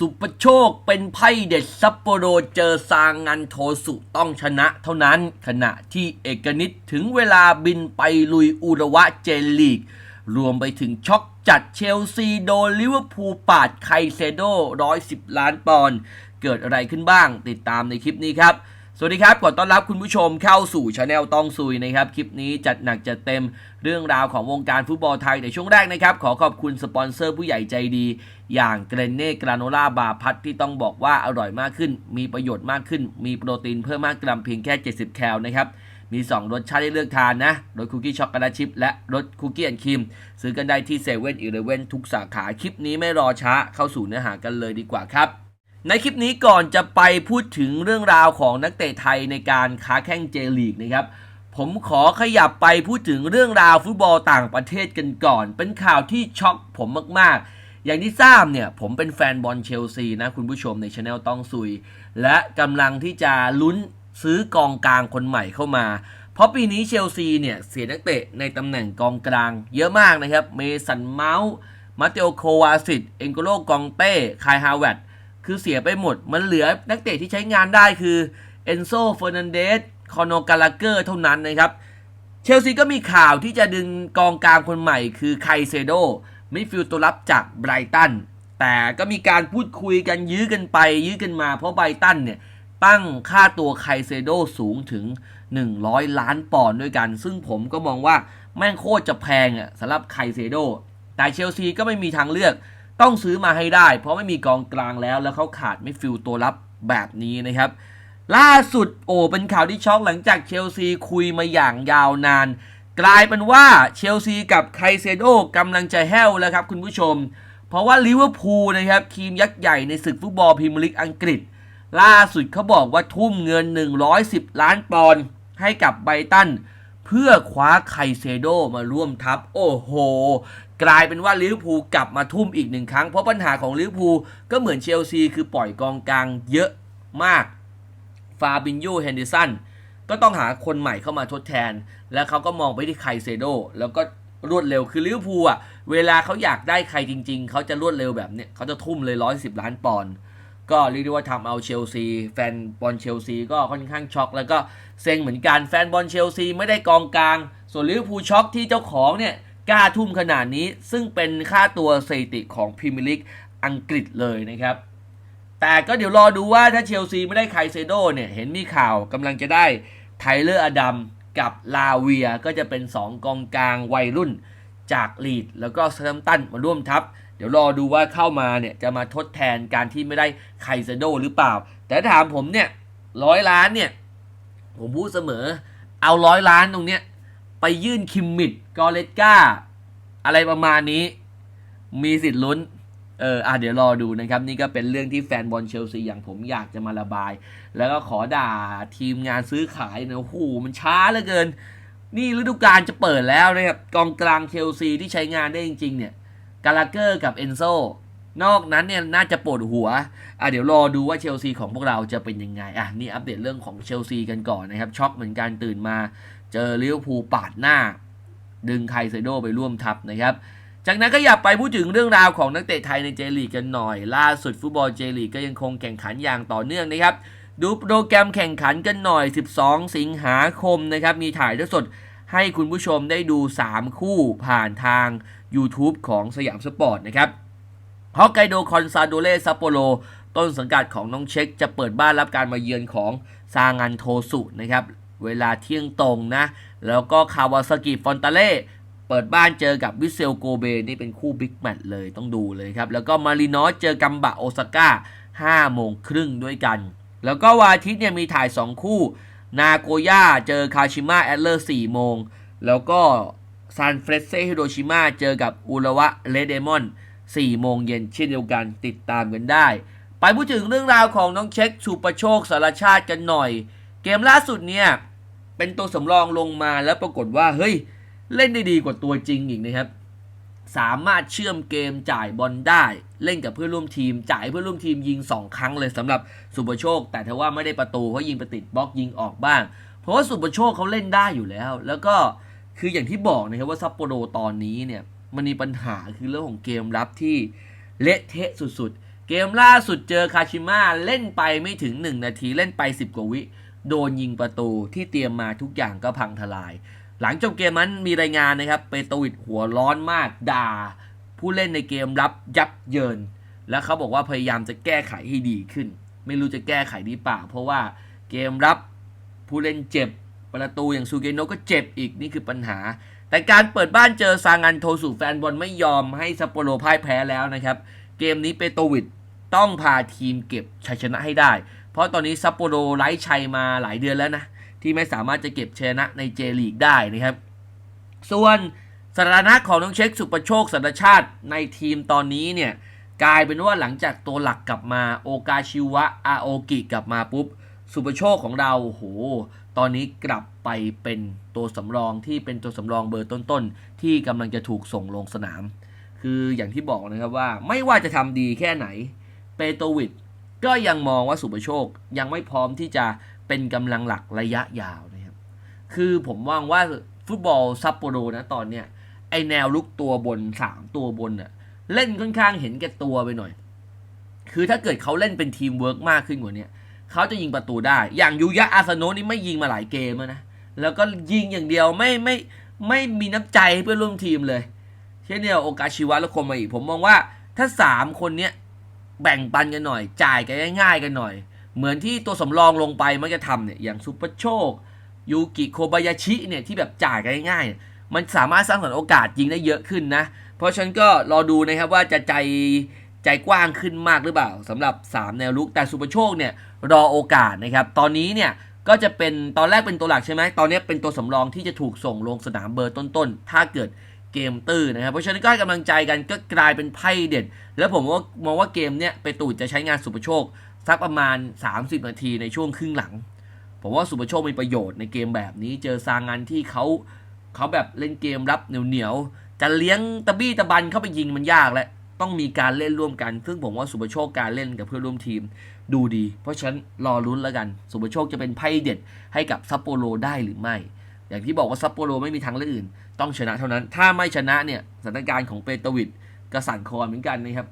สุปโชคเป็นไพ่เด็ดซัปโปโรเจอซางงันโทสุต้องชนะเท่านั้น ขณะที่เอกนิตถึงเวลาบินไปลุยอุระวะเจนลีก รวมไปถึงช็อกจัดเชลซีโดนลิเวอร์พูลปาดไคเซโด110 ล้านปอนด์เกิดอะไรขึ้นบ้างติดตามในคลิปนี้ครับ สวัสดีครับ ขอต้อนรับคุณผู้ชมเข้าสู่ช anel ต้องซุยนะครับ คลิปนี้จัดหนักจัดเต็มเรื่องราวของวงการฟุตบอลไทยในช่วงแรกนะครับ ขอขอบคุณสปอนเซอร์ผู้ใหญ่ใจดี อย่างเกรนเน่กราโนล่าบาพัทที่ต้องบอกว่าอร่อยมากขึ้น มีประโยชน์มากขึ้น มีโปรตีนเพิ่มมากกรัมเพียงแค่ 70 แคลนะครับมี 2 รสชาติให้เลือกทานนะ รสคุกกี้ช็อกโกแลตชิพและรสคุกกี้แอนด์ครีม ซื้อกันได้ที่เซเว่นอีเลเว่นทุกสาขา คลิปนี้ไม่รอช้าเข้าสู่เนื้อหากันเลยดีกว่าครับ ในคลิปนี้ก่อนจะไปพูดถึงเรื่องราวของนักเตะไทยในการค้าแข่งเจลีกนะครับ ผมขอขยับไปพูดถึงเรื่องราวฟุตบอลต่างประเทศกันก่อน เป็นข่าวที่ช็อกผมมากๆ อย่างที่ทราบเนี่ยผมเป็นแฟนบอลเชลซีนะคุณผู้ชมในช anel ต้องซุย และกำลังที่จะลุ้นซื้อกองกลางคนใหม่เข้ามา เพราะปีนี้เชลซีเนี่ยเสียนักเตะในตำแหน่งกองกลาง เยอะมากนะครับ เมสันเมาส์ มาเตโอโควาสิต เอ็นโกโลกองเต้ คายฮาวเวต คือเสียไปหมด มันเหลือนักเตะที่ใช้งานได้คือเอนโซเฟอร์นันเดสคอนโนกาลาเกอร์เท่านั้นนะครับ เชลซีก็มีข่าวที่จะดึงกองกลางคนใหม่คือไคเซโดมิดฟิลด์ตัวรับจากไบรตัน แต่ก็มีการพูดคุยกันยื้อกันไป ยื้อกันมาเพราะไบรตันเนี่ยตั้งค่าตัวไคเซโดสูงถึง 100 ล้านปอนด์ด้วยกัน ซึ่งผมก็มองว่าแม่งโคตรจะแพงอะสำหรับไคเซโดแต่เชลซีก็ไม่มีทางเลือก ต้องซื้อมาให้ได้ เพราะไม่มีกองกลางแล้วแล้วเขาขาดไม่ฟิลตัวรับแบบนี้นะครับ ล่าสุดโอ้เป็นข่าวที่ช็อกหลังจากเชลซีคุยมาอย่างยาวนาน กลายเป็นว่าเชลซีกับไคเซโดกำลังจะแห้วแล้วครับคุณผู้ชม เพราะว่าลิเวอร์พูลนะครับทีมยักษ์ใหญ่ในศึกฟุตบอลพรีเมียร์ลีกอังกฤษ ล่าสุดเขาบอกว่าทุ่มเงิน 110 ล้านปอนด์ให้กับไบตัน เพื่อคว้าไคเซโดมาร่วมทัพ โอ้โห กลายเป็นว่าลิเวอร์พูลกลับมาทุ่มอีกหนึ่งครั้ง เพราะปัญหาของลิเวอร์พูลก็เหมือนเชลซีคือปล่อยกองกลางเยอะมาก ฟาบินโยเฮนเดสันก็ต้องหาคนใหม่เข้ามาทดแทน แล้วเขาก็มองไปที่ไคเซโดแล้วก็รวดเร็วคือลิเวอร์พูลอะเวลาเขาอยากได้ใครจริง ๆ เขาจะรวดเร็วแบบเนี้ยเขาจะทุ่มเลย110ล้านปอนด์ ก็เรียกได้ว่าทำเอาเชลซี แฟนบอลเชลซีก็ค่อนข้างช็อก แล้วก็เซ็งเหมือนกันแฟนบอลเชลซีไม่ได้กองกลาง ส่วนลิเวอร์พูลช็อกที่เจ้าของเนี่ยกล้าทุ่มขนาดนี้ ซึ่งเป็นค่าตัวสถิติของพรีเมียร์ลีกอังกฤษเลยนะครับ แต่ก็เดี๋ยวรอดูว่าถ้าเชลซีไม่ได้ไคเซโดเนี่ยเห็นมีข่าวกำลังจะได้ไทเลอร์อดัมกับลาเวียก็จะเป็น 2 กองกลางวัยรุ่นจากลีดแล้วก็เซมตันมาร่วมทัพ เดี๋ยวรอดูว่าเข้ามาเนี่ยจะมาทดแทนการที่ไม่ได้ไคเซโดหรือเปล่า แต่ถ้าถามผมเนี่ยร้อยล้านเนี่ย ผมพูดเสมอ เอาร้อยล้านตรงเนี้ย ไปยื่นคิมมิดกอเลตกาอะไรประมาณนี้ มีสิทธิ์ลุ้นเอออะเดี๋ยวรอดูนะครับ นี่ก็เป็นเรื่องที่แฟนบอลเชลซีอย่างผมอยากจะมาระบาย แล้วก็ขอด่าทีมงานซื้อขายนะโอ้โหมันช้าเหลือเกิน นี่ฤดูกาลจะเปิดแล้วนะครับกองกลางเชลซีที่ใช้งานได้จริง ๆ เนี่ย กาลาเกอร์กับเอนโซนอกนั้นเนี่ยน่าจะปวดหัว อะเดี๋ยวรอดูว่าเชลซีของพวกเราจะเป็นยังไง อะนี่อัปเดตเรื่องของเชลซีกันก่อนนะครับ ช็อกเหมือนกันตื่นมาเจอลิเวอร์พูลปาดหน้า ดึงไคเซโดไปร่วมทัพนะครับ จากนั้นก็อยากไปพูดถึงเรื่องราวของนักเตะไทยในเจลีกกันหน่อย ล่าสุดฟุตบอลเจลีกก็ยังคงแข่งขันอย่างต่อเนื่องนะครับ ดูโปรแกรมแข่งขันกันหน่อย 12 สิงหาคมนะครับ มีถ่ายทอดสดให้คุณผู้ชมได้ดู 3 คู่ผ่านทาง YouTube ของสยามสปอร์ตนะครับฮอกไกโดคอนซาโดเลซัปโปโรต้นสังกัดของน้องเช็คจะเปิดบ้านรับการมาเยือนของซางันโทสุนะครับ เวลาเที่ยงตรงนะ แล้วก็คาวาซากิฟอนตาเล่เปิดบ้านเจอกับวิเซลโกเบ นี่เป็นคู่บิ๊กแมตช์เลยต้องดูเลยครับ แล้วก็มารินอสเจอกัมบะโอซาก้า5โมงครึ่งด้วยกัน แล้วก็วันอาทิตย์เนี่ยมีถ่าย 2 คู่ นาโกย่าเจอคาชิมะแอตเลอร์4โมง แล้วก็ ซานเฟรเซฮิโรชิมะเจอกับอุระวะเลเดมอน4โมงเย็นเช่นเดียวกันติดตามกันได้ ไปพูดถึงเรื่องราวของน้องเช็คชูประโชคสารชาติกันหน่อย เกมล่าสุดเนี่ย เป็นตัวสำรองลงมาแล้วปรากฏว่าเฮ้ย เล่นได้ดีกว่าตัวจริงอีกนะครับ สามารถเชื่อมเกมจ่ายบอลได้ เล่นกับเพื่อนร่วมทีม จ่ายเพื่อนร่วมทีมยิง 2 ครั้งเลยสำหรับสุประโชค แต่ถ้าว่าไม่ได้ประตูเพราะยิงไปติดบล็อกยิงออกบ้าง เพราะว่าสุประโชคเขาเล่นได้อยู่แล้ว แล้วก็ คืออย่างที่บอกนะครับว่าซัปโปโรตอนนี้เนี่ยมันมีปัญหาคือเรื่องของเกมรับที่เละเทะสุดๆ เกมล่าสุดเจอคาชิมะเล่นไปไม่ถึง 1 นาทีเล่นไป 10 กว่าวิ โดนยิงประตูที่เตรียมมาทุกอย่างก็พังทลาย หลังจบเกมนั้นมีรายงานนะครับ เปโตวิดหัวร้อนมากด่า ผู้เล่นในเกมรับยับเยิน แล้วเขาบอกว่าพยายามจะแก้ไขให้ดีขึ้น ไม่รู้จะแก้ไขดีเปล่า เพราะว่าเกมรับผู้เล่นเจ็บ ประตูอย่างซูเกโนก็เจ็บอีกนี่คือปัญหา แต่การเปิดบ้านเจอซางันโทสุแฟนบอลไม่ยอมให้ซัปโปโรพ่ายแพ้แล้วนะครับ เกมนี้เปโตวิดต้องพาทีมเก็บชัยชนะให้ได้ เพราะตอนนี้ซัปโปโรไร้ชัยมาหลายเดือนแล้วนะ ที่ไม่สามารถจะเก็บชนะในเจลีกได้นะครับ ส่วนสถานะของน้องเช็คสุประโชคสัญชาติในทีมตอนนี้เนี่ยกลายเป็นว่าหลังจากตัวหลักกลับมาโอกาชิวะอาโอกิกลับมาปุ๊บ สุประโชคของเราโห ตอนนี้กลับไปเป็นตัวสำรองที่เป็นตัวสำรองเบอร์ต้นๆ ที่กำลังจะถูกส่งลงสนาม คืออย่างที่บอกนะครับว่าไม่ว่าจะทำดีแค่ไหน เปโตวิดก็ยังมองว่าสุประโชคยังไม่พร้อมที่จะเป็นกำลังหลักระยะยาวนะครับ คือผมมองว่าฟุตบอลซัปโปโรนะตอนเนี้ยไอแนวลุกตัวบนสามตัวบนอะเล่นค่อนข้างเห็นแก่ตัวไปหน่อย คือถ้าเกิดเขาเล่นเป็นทีมเวิร์กมากขึ้นกว่าเนี้ย เขาจะยิงประตูได้ อย่างยูยะอาสโนนี่ไม่ยิงมาหลายเกมแล้วนะ แล้วก็ยิงอย่างเดียวไม่ไม่ไม่มีน้ำใจให้เพื่อนร่วมทีมเลย เช่นเดียวโอกาชิวะและโคมาอีก ผมมองว่าถ้าสามคนเนี้ยแบ่งปันกันหน่อย จ่ายกันง่ายๆกันหน่อย เหมือนที่ตัวสำรองลงไปมักจะทำเนี่ยอย่างซุปเปอร์โชคยูกิโคบายาชิเนี่ยที่แบบจ่ายกันง่ายๆมันสามารถสร้างสรรค์โอกาสยิงได้เยอะขึ้นนะ เพราะฉะนั้นก็รอดูนะครับว่าจะใจ ใจกว้างขึ้นมากหรือเปล่าสำหรับ 3 แนวลุกแต่สุปโชคเนี่ยรอโอกาสนะครับตอนนี้เนี่ยก็จะเป็นตอนแรกเป็นตัวหลักใช่ไหมตอนนี้เป็นตัวสำรองที่จะถูกส่งลงสนามเบอร์ต้นๆ ถ้าเกิดเกมตื้อนะครับ เพราะฉะนั้นก็ให้กำลังใจกันก็กลายเป็นไพ่เด็ด แล้วผมว่ามองว่าเกมเนี่ยไปตูดจะใช้งานสุปโชคสักประมาณ 30 นาทีในช่วงครึ่งหลัง ผมว่าสุปโชคมีประโยชน์ในเกมแบบนี้ เจอซางานที่เขาเขาแบบเล่นเกมรับเหนียวๆจะเลี้ยงตะบี้ตะบันเข้าไปยิงมันยากและ ต้องมีการเล่นร่วมกัน ซึ่งผมว่าสุปโชคการเล่นกับเพื่อนร่วมทีมดูดี เพราะฉะนั้นรอลุ้นแล้วกัน สุปโชคจะเป็นไพ่เด็ดให้กับซัปโปโรได้หรือไม่ อย่างที่บอกว่าซัปโปโรไม่มีทางเลือกอื่น ต้องชนะเท่านั้น ถ้าไม่ชนะเนี่ยสถานการณ์ของเปโตวิดกระสันคอเหมือนกันนะครับ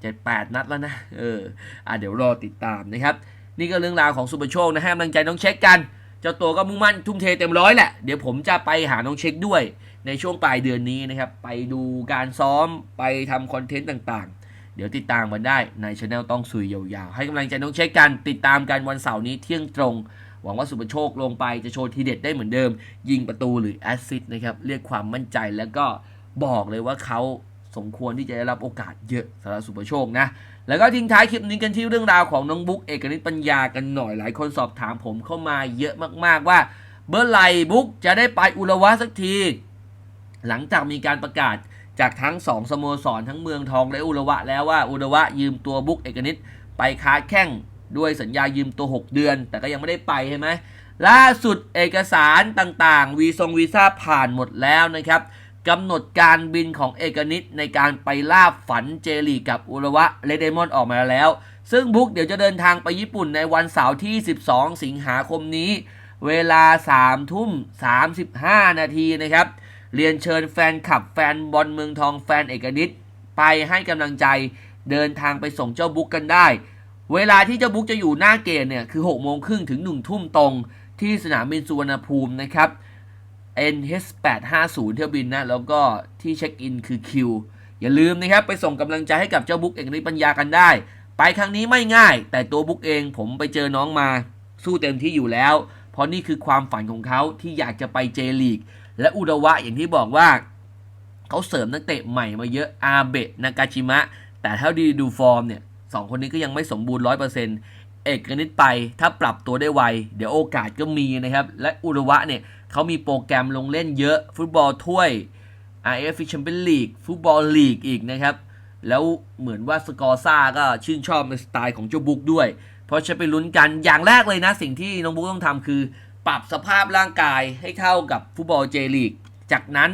เจ็ดแปดนัดแล้วนะ เอออะเดี๋ยวรอติดตามนะครับ นี่ก็เรื่องราวของสุปโชคนะฮะกำลังใจน้องเช็คกัน เจ้าตัวก็มุ่งมั่นทุ่มเทเต็มร้อยแหละ เดี๋ยวผมจะไปหาน้องเช็คด้วย ในช่วงปลายเดือนนี้นะครับ ไปดูการซ้อมไปทำคอนเทนต์ต่างๆ เดี๋ยวติดตามกันได้ในช anel ต้องซุยยาวๆ ให้กำลังใจน้องเช็คกัน ติดตามกันวันเสาร์นี้เที่ยงตรง หวังว่าสุปโชคลงไปจะโชว์ทีเด็ดได้เหมือนเดิม ยิงประตูหรือแอสซิสต์นะครับ เรียกความมั่นใจแล้วก็บอกเลยว่าเขาสมควรที่จะได้รับโอกาสเยอะสำหรับสุปโชคนะ แล้วก็ทิ้งท้ายคลิปนี้กันที่เรื่องราวของน้องบุ๊กเอกนิตปัญญากันหน่อยหลายคนสอบถามผมเข้ามาเยอะมากๆว่าเบอร์ไหลบุ๊กจะได้ไปอุระวะสักที หลังจากมีการประกาศจากทั้งสองสโมสรทั้งเมืองทองและอุระวะแล้วว่าอุระวะยืมตัวบุ๊กเอกนิตไปค้าแข้งด้วยสัญญายืมตัว 6 เดือน แต่ก็ยังไม่ได้ไปใช่ไหมล่าสุดเอกสารต่างๆ วีซงวีซ่าผ่านหมดแล้วนะครับกำหนดการบินของเอกนิตในการไปล่าฝันเจลีกับอุระวะเลเดมอนออกมาแล้ว ซึ่งบุ๊กเดี๋ยวจะเดินทางไปญี่ปุ่นในวันเสาร์ที่ 12 สิงหาคมนี้ เวลา3ทุ่ม35 นาทีนะครับ เรียนเชิญแฟนคลับแฟนบอลเมืองทองแฟนเอกนิตไปให้กำลังใจเดินทางไปส่งเจ้าบุ๊กกันได้ เวลาที่เจ้าบุ๊กจะอยู่หน้าเกณฑ์เนี่ยคือ6โมงครึ่งถึง1ทุ่มตรงที่สนามบินสุวรรณภูมินะครับ NH850 เที่ยวบินนะ แล้วก็ที่เช็คอินคือคิวอย่าลืมนะครับ ไปส่งกำลังใจให้กับเจ้าบุ๊กเอกนิตปัญญากันได้ ไปครั้งนี้ไม่ง่าย แต่ตัวบุ๊กเองผมไปเจอน้องมา สู้เต็มที่อยู่แล้ว เพราะนี่คือความฝันของเขาที่อยากจะไปเจลีก และอุดวะอย่างที่บอกว่าเขาเสริมนักเตะใหม่มาเยอะอาเบะนากาชิมะ แต่เท่าดีดูฟอร์มเนี่ยสองคนนี้ก็ยังไม่สมบูรณ์ร้อยเปอร์เซ็นต์เอกนิตไปถ้าปรับตัวได้ไว เดี๋ยวโอกาสก็มีนะครับ และอุดวะเนี่ยเขามีโปรแกรมลงเล่นเยอะ ฟุตบอลถ้วย RF Champions League ฟุตบอลลีกอีกนะครับ แล้วเหมือนว่าสกอร์ซ่าก็ชื่นชอบในสไตล์ของเจ้าบุ๊กด้วย เพราะจะไปลุ้นกันอย่างแรกเลยนะ สิ่งที่น้องบุ๊กต้องทำคือ ปรับสภาพร่างกายให้เข้ากับฟุตบอลเจลีก จากนั้น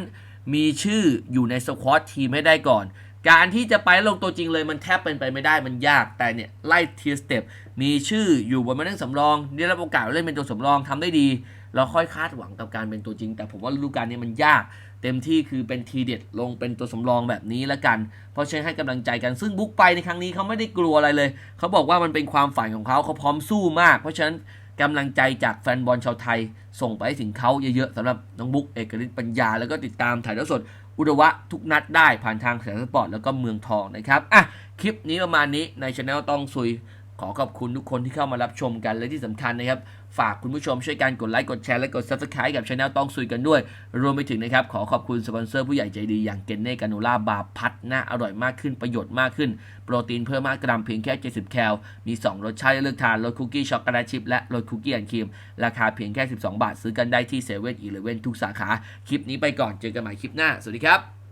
มีชื่ออยู่ในสควอตทีมให้ได้ก่อน การที่จะไปลงตัวจริงเลยมันแทบเป็นไปไม่ได้มันยากแต่เนี่ยไล่ทีสเต็ปมีชื่ออยู่บนมานั่งสำรองได้รับโอกาสเล่นเป็นตัวสำรองทำได้ดี เราค่อยคาดหวังกับการเป็นตัวจริง แต่ผมว่าฤดูกาลนี้มันยาก เต็มที่คือเป็นทีเด็ดลงเป็นตัวสำรองแบบนี้ละกัน เพราะฉะนั้นให้กำลังใจกันซึ่งบุ๊กไปในครั้งนี้เขาไม่ได้กลัวอะไรเลย เขาบอกว่ามันเป็นความฝันของเขาเขาพร้อมสู้มาก เพราะฉะนั้น กำลังใจจากแฟนบอลชาวไทย ส่งไปให้ถึงเขาเยอะๆสำหรับน้องบุ๊กเอกฤทธิ์ปัญญา แล้วก็ติดตามถ่ายทอดสดอุดวะทุกนัดได้ผ่านทางแสนสปอร์ตแล้วก็เมืองทองนะครับอะคลิปนี้ประมาณนี้ในช anel ต้องซุยขอขอบคุณทุกคนที่เข้ามารับชมกันและที่สำคัญนะครับ ฝากคุณผู้ชมช่วยกันกดไลค์กดแชร์และกด subscribe กับช anel ต้องซุยกันด้วย รวมไปถึงนะครับ ขอขอบคุณสปอนเซอร์ผู้ใหญ่ใจดีอย่างเกนเน่กานูล่าบาร์พัดหน้าอร่อยมากขึ้นประโยชน์มากขึ้น โปรตีนเพิ่มมากกรัมเพียงแค่ 70 แคล มี 2 รสชาติเลือกทานรสคุกกี้ช็อกโกแลตชิพและรสคุกกี้แอนครีมราคาเพียงแค่ 12 บาท ซื้อกันได้ที่เซเว่นอีเลเว่นทุกสาขาคลิปนี้ไปก่อนเจอกันใหม่คลิปหน้าสวัสดีครับ